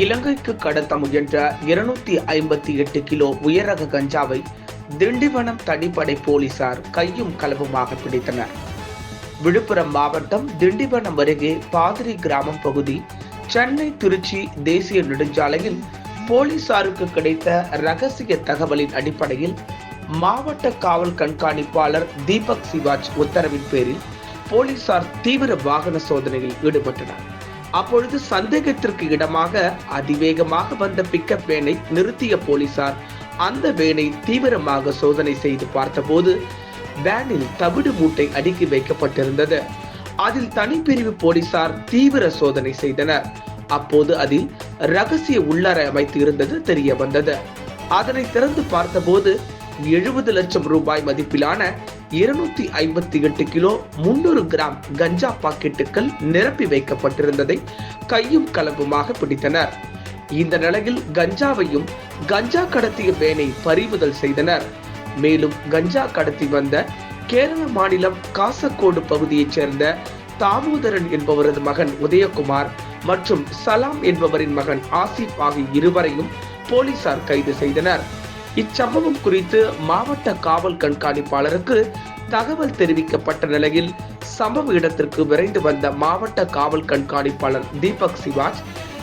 இலங்கைக்கு கடத்த முயன்ற இருநூத்தி ஐம்பத்தி எட்டு கிலோ உயரக கஞ்சாவை திண்டிவனம் தனிப்படை போலீசார் கையும் களவுமாக பிடித்தனர். விழுப்புரம் மாவட்டம் திண்டிவனம் அருகே பாதிரி கிராமம் பகுதி சென்னை திருச்சி தேசிய நெடுஞ்சாலையில் போலீசாருக்கு கிடைத்த ரகசிய தகவலின் அடிப்படையில் மாவட்ட காவல் கண்காணிப்பாளர் தீபக் சிவாஜ் உத்தரவின் பேரில் போலீசார் தீவிர வாகன சோதனையில் ஈடுபட்டனர். அப்பொழுது சந்தேகத்திற்கு இடமாக அதிவேகமாக வந்த பிக்கப் வேனை நிறுத்திய போலீசார் அந்த வேனை தீவிரமாக சோதனை செய்து பார்த்தபோது வேனில் தவிடு மூட்டை அடுக்கி வைக்கப்பட்டிருந்தது. அதில் தனிப்பிரிவு போலீசார் தீவிர சோதனை செய்தனர். அப்போது அதில் ரகசிய உள்ளறை அமைத்து இருந்தது தெரிய வந்தது. அதனை திறந்து பார்த்தபோது எழுபது லட்சம் ரூபாய் மதிப்பிலான இருநூத்தி ஐம்பத்தி எட்டு கிலோ முன்னூறு கிராம் கஞ்சா பாக்கெட்டுகள் நிரப்பி வைக்கப்பட்டிருந்ததை கையும் களவுமாக பிடித்தனர். இந்த நிலையில் கஞ்சாவையும் கஞ்சா கடத்திய வேனை பறிமுதல் செய்தனர். மேலும் கஞ்சா கடத்தி வந்த கேரள மாநிலம் காசக்கோடு பகுதியைச் சேர்ந்த தாமோதரன் என்பவரது மகன் உதயகுமார் மற்றும் சலாம் என்பவரின் மகன் ஆசிப் ஆகிய இருவரையும் போலீசார் கைது செய்தனர். இச்சம்பவம் குறித்து மாவட்ட காவல் கண்காணிப்பாளருக்கு தகவல் தெரிவிக்கப்பட்ட நிலையில் சம்பவ இடத்திற்கு விரைந்து வந்த மாவட்ட காவல் கண்காணிப்பாளர் தீபக் சிவாஜ்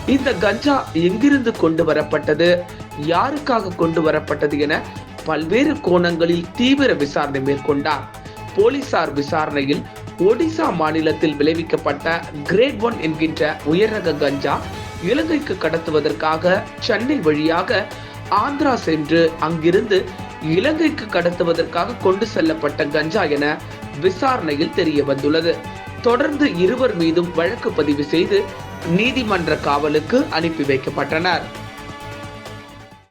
இந்த கஞ்சா எங்கிருந்து கொண்டு வரப்பட்டது யாருக்காக கொண்டு வரப்பட்டது என பல்வேறு கோணங்களில் தீவிர விசாரணை மேற்கொண்டார். போலீசார் விசாரணையில் ஒடிசா மாநிலத்தில் விளைவிக்கப்பட்ட கிரேட் ஒன் என்கின்ற உயர்ரக கஞ்சா இலங்கைக்கு கடத்துவதற்காக சென்னை வழியாக ஆந்திரா சென்று அங்கிருந்து இலங்கைக்கு கடத்துவதற்காக கொண்டு செல்லப்பட்ட கஞ்சா என விசாரணையில் தெரிய வந்துள்ளது தொடர்ந்து இருவர் மீதும் வழக்கு பதிவு செய்து நீதிமன்ற காவலுக்கு அனுப்பி வைக்கப்பட்டனர்.